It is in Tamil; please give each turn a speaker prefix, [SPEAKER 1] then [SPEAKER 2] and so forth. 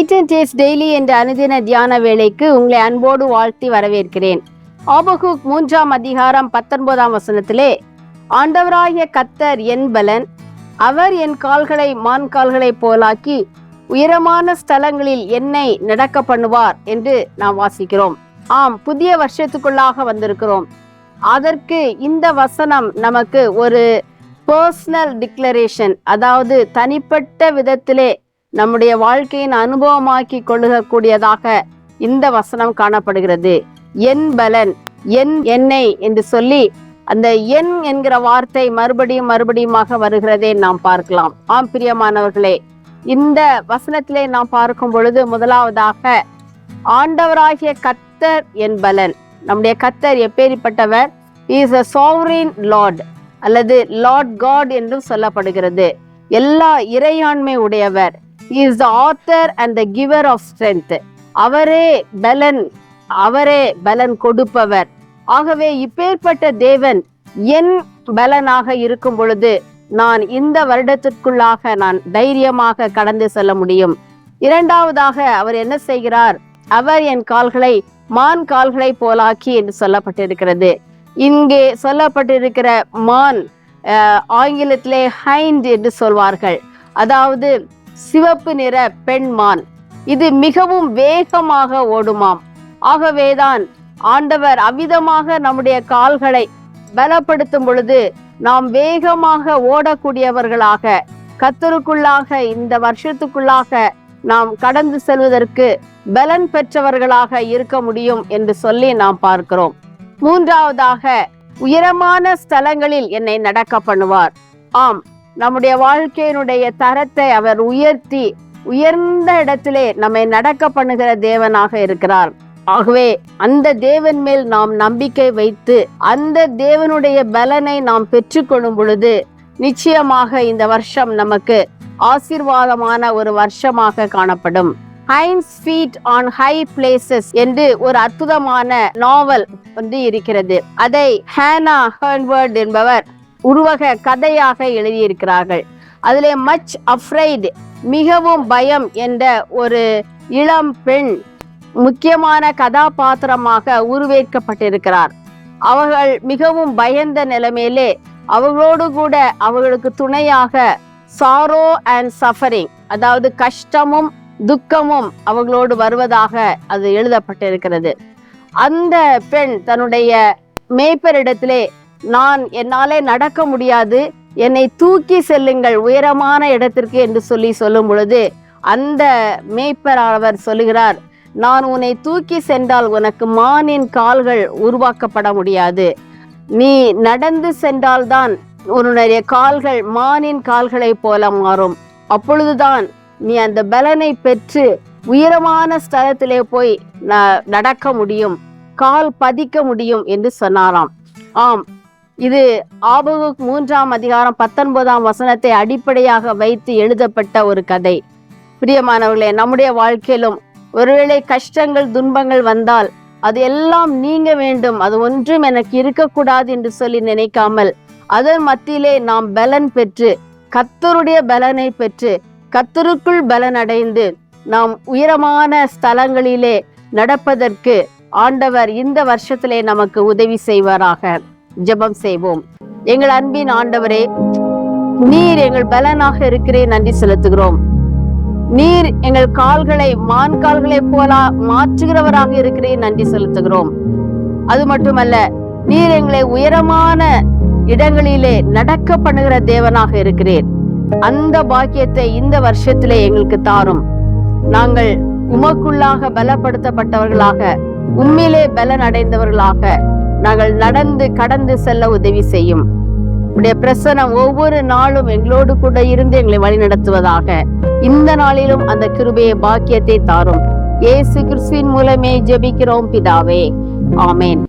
[SPEAKER 1] மீட் அண்ட் டேஸ்ட் டெய்லி என்ற அனுதின தியான வேலைக்கு உங்களை அன்போடு வாழ்த்தி வரவேற்கிறேன். ஆபகுக் மூன்றாம் அதிகாரம் பத்தொன்பதாம் வசனத்திலே ஆண்டவராகிய கத்தர் என் பலன் அவர் என் கால்களை மான் கால்களை போலாக்கி உயரமான ஸ்தலங்களில் என்னை நடக்க பண்ணுவார் என்று நாம் வாசிக்கிறோம். ஆம் புதிய வருஷத்துக்குள்ளாக வந்திருக்கிறோம். அதற்கு இந்த வசனம் நமக்கு ஒரு பர்சனல் டிக்ளரேஷன் அதாவது தனிப்பட்ட விதத்திலே நம்முடைய வாழ்க்கையின் அனுபவமாக்கி கொள்ளுகக்கூடியதாக இந்த வசனம் காணப்படுகிறது. என் பலன் என் என்னை என்று சொல்லி அந்த என் என்கிற வார்த்தை மறுபடியும் மறுபடியுமாக வருகிறதை நாம் பார்க்கலாம். ஆம் பிரியமானவர்களே இந்த வசனத்திலே நாம் பார்க்கும் பொழுது முதலாவதாக ஆண்டவராகிய கத்தர் என் பலன். நம்முடைய கத்தர் எப்பேரிப்பட்டவர் இஸ் அ சோவரின் லார்ட் அல்லது லார்ட் காட் என்றும் சொல்லப்படுகிறது. எல்லா இறையாண்மை உடையவர். Is the author and the giver of strength அவரே பலன் அவரே பலன் கொடுப்பவர். ஆகவே இப்பேற்பட்ட தேவன் என் பலனாக இருக்கும் பொழுது நான் இந்த வருடத்திற்குள்ளாக நான் தைரியமாக கடந்து செல்ல முடியும். இரண்டாவதாக அவர் என்ன செய்கிறார்? அவர் என் கால்களை மான் கால்களை போலாக்கி என்று சொல்லப்பட்டிருக்கிறது. இங்கே சொல்லப்பட்டிருக்கிற மான் ஆங்கிலத்திலே ஹைண்ட் என்று சொல்வார்கள். அதாவது சிவப்பு நிற பெண்மான். இது மிகவும் வேகமாக ஓடுமாம். ஆகவேதான் ஆண்டவர் அவ்விதமாக நம்முடைய கால்களை பலப்படுத்தும் பொழுது நாம் வேகமாக ஓடக்கூடியவர்களாக கத்தருக்குள்ளாக இந்த வருஷத்துக்குள்ளாக நாம் கடந்து செல்வதற்கு பலன் பெற்றவர்களாக இருக்க முடியும் என்று சொல்லி நாம் பார்க்கிறோம். மூன்றாவதாக உயரமான ஸ்தலங்களில் என்னை நடக்க பண்ணுவார். ஆம் நம்முடைய வாழ்க்கையினுடைய தரத்தை அவர் உயர்த்தி உயர்ந்த இடத்திலே நம்மை நடக்க பண்ணுகிற தேவனாக இருக்கிறார். ஆகவே அந்த தேவன் மேல் நாம் நம்பிக்கை வைத்து அந்த தேவனுடைய பலனை நாம் பெற்றுக்கொள்ளும் பொழுது நிச்சயமாக இந்த வருஷம் நமக்கு ஆசீர்வாதமான ஒரு வருஷமாக காணப்படும். Hinds feet on high places என்று ஒரு அற்புதமான நாவல் வந்து இருக்கிறது. அதை ஹேனா ஹர்ன்வர்ட் என்பவர் உருவக கதையாக எழுதியிருக்கிறார்கள். அதிலே மச் அஃப்ரைட் மிகவும் பயம் என்ற ஒரு இளம் பெண் முக்கியமான கதாபாத்திரமாக உருவேற்கப்பட்டிருக்கிறார். அவர்கள் மிகவும் பயந்த நிலைமையிலே அவர்களோடு கூட அவர்களுக்கு துணையாக சாரோ அண்ட் சஃபரிங் அதாவது கஷ்டமும் துக்கமும் அவர்களோடு வருவதாக அது எழுதப்பட்டிருக்கிறது. அந்த பெண் தன்னுடைய மேய்ப்பரிடத்திலே நான் என்னாலே நடக்க முடியாது. என்னை தூக்கி செல்லுங்கள் உயரமான இடத்திற்கு என்று சொல்லி சொல்லும் பொழுது அந்த மேய்ப்பராளவர் சொல்லுகிறார் நான் உன்னை தூக்கி சென்றால் உனக்கு மானின் கால்கள் உருவாக்கப்பட முடியாது. நீ நடந்து சென்றால்தான் உன்னுடைய கால்கள் மானின் கால்களைப் போல மாறும். அப்பொழுதுதான் நீ அந்த பலனை பெற்று உயரமான ஸ்தலத்திலே போய் ந- நடக்க முடியும். கால் பதிக்க முடியும் என்று சொன்னாராம். ஆம் இது ஆபகுக் மூன்றாம் அதிகாரம் பத்தொன்பதாம் வசனத்தை அடிப்படையாக வைத்து எழுதப்பட்ட ஒரு கதை. பிரியமானவர்களே நம்முடைய வாழ்க்கையிலும் ஒருவேளை கஷ்டங்கள் துன்பங்கள் வந்தால் அது எல்லாம் நீங்க வேண்டும். அது ஒன்றும் எனக்கு இருக்கக்கூடாது என்று சொல்லி நினைக்காமல் அதன் மத்தியிலே நாம் பலன் பெற்று கத்தருடைய பலனை பெற்று கத்தருக்குள் பலன் அடைந்து நாம் உயரமான ஸ்தலங்களிலே நடப்பதற்கு ஆண்டவர் இந்த வருஷத்திலே நமக்கு உதவி செய்வாராக. ஜெபம் செய்வோம். எங்கள் அன்பின் ஆண்டவரே நீர் எங்கள் பலனாக இருக்கிறே நன்றி செலுத்துகிறோம். நீர் எங்கள் கால்களை மான் கால்களை போல மாற்றுகிறவராக இருக்கிறே நன்றி செலுத்துகிறோம். அது மட்டுமல்ல நீர் எங்களை உயரமான இடங்களிலே நடக்க பண்ணுகிற தேவனாக இருக்கிறேன் அந்த பாக்கியத்தை இந்த வருஷத்திலே எங்களுக்கு தாரும். நாங்கள் உமக்குள்ளாக பலப்படுத்தப்பட்டவர்களாக உண்மையிலே பலன் அடைந்தவர்களாக நாங்கள் நடந்து கடந்து செல்ல உதவி செய்யும். உடைய பிரசனம் ஒவ்வொரு நாளும் எங்களோடு கூட இருந்து எங்களை வழிநடத்துவதாக இந்த நாளிலும் அந்த கிருபையை பாக்கியத்தை தாரும். ஏசு கிறிஸ்துவின் மூலமே ஜெபிக்கிறோம் பிதாவே. ஆமேன்.